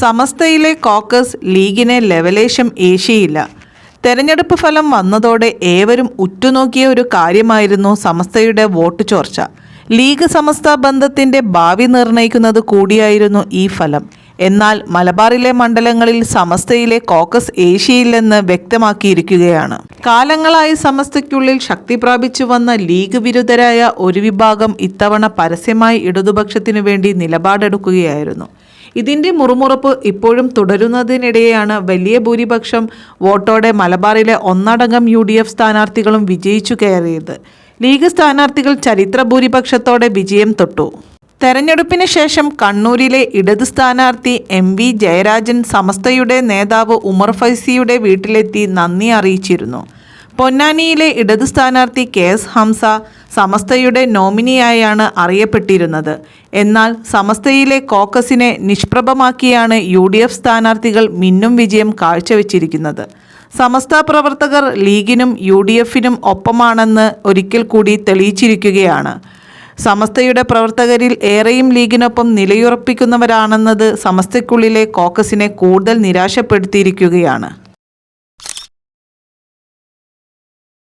സമസ്തയിലെ caucus ലീഗിനെ ലെവലേശം ഏഷ്യയില്ല തെരഞ്ഞെടുപ്പ് ഫലം വന്നതോടെ ഏവരും ഉറ്റുനോക്കിയ ഒരു കാര്യമായിരുന്നു സമസ്തയുടെ വോട്ട് ചോർച്ച. ലീഗ് സമസ്ത ബന്ധത്തിന്റെ ഭാവി നിർണയിക്കുന്നത് കൂടിയായിരുന്നു ഈ ഫലം. എന്നാൽ മലബാറിലെ മണ്ഡലങ്ങളിൽ സമസ്തയിലെ കോക്കസ് ഏഷ്യയില്ലെന്ന് വ്യക്തമാക്കിയിരിക്കുകയാണ്. കാലങ്ങളായി സമസ്തയ്ക്കുള്ളിൽ ശക്തി പ്രാപിച്ചു വന്ന ലീഗ് വിരുദ്ധരായ ഒരു വിഭാഗം ഇത്തവണ പരസ്യമായി ഇടതുപക്ഷത്തിനു വേണ്ടി നിലപാടെടുക്കുകയായിരുന്നു. ഇതിന്റെ മുറുമുറപ്പ് ഇപ്പോഴും തുടരുന്നതിനിടെയാണ് വലിയ ഭൂരിപക്ഷം വോട്ടോടെ മലബാറിലെ ഒന്നടങ്കം യു ഡി എഫ് സ്ഥാനാർത്ഥികളും വിജയിച്ചു കയറിയത്. ലീഗ് സ്ഥാനാർത്ഥികൾ ചരിത്ര ഭൂരിപക്ഷത്തോടെ വിജയം തൊട്ടു. തെരഞ്ഞെടുപ്പിന് ശേഷം കണ്ണൂരിലെ ഇടത് സ്ഥാനാർത്ഥി എം വി ജയരാജൻ സമസ്തയുടെ നേതാവ് ഉമർ ഫൈസിയുടെ വീട്ടിലെത്തി നന്ദി അറിയിച്ചിരുന്നു. പൊന്നാനിയിലെ ഇടത് സ്ഥാനാർത്ഥി കെ എസ് ഹംസ സമസ്തയുടെ നോമിനിയായാണ് അറിയപ്പെട്ടിരുന്നത്. എന്നാൽ സമസ്തയിലെ കോക്കസിനെ നിഷ്പ്രഭമാക്കിയാണ് യു ഡി എഫ് സ്ഥാനാർത്ഥികൾ മിന്നും വിജയം കാഴ്ചവെച്ചിരിക്കുന്നത്. സമസ്ത പ്രവർത്തകർ ലീഗിനും യു ഡി എഫിനും ഒപ്പമാണെന്ന് ഒരിക്കൽ കൂടി തെളിയിച്ചിരിക്കുകയാണ്. സമസ്തയുടെ പ്രവർത്തകരിൽ ഏറെയും ലീഗിനൊപ്പം നിലയുറപ്പിക്കുന്നവരാണെന്നത് സമസ്തയ്ക്കുള്ളിലെ കോക്കസിനെ കൂടുതൽ നിരാശപ്പെടുത്തിയിരിക്കുകയാണ്.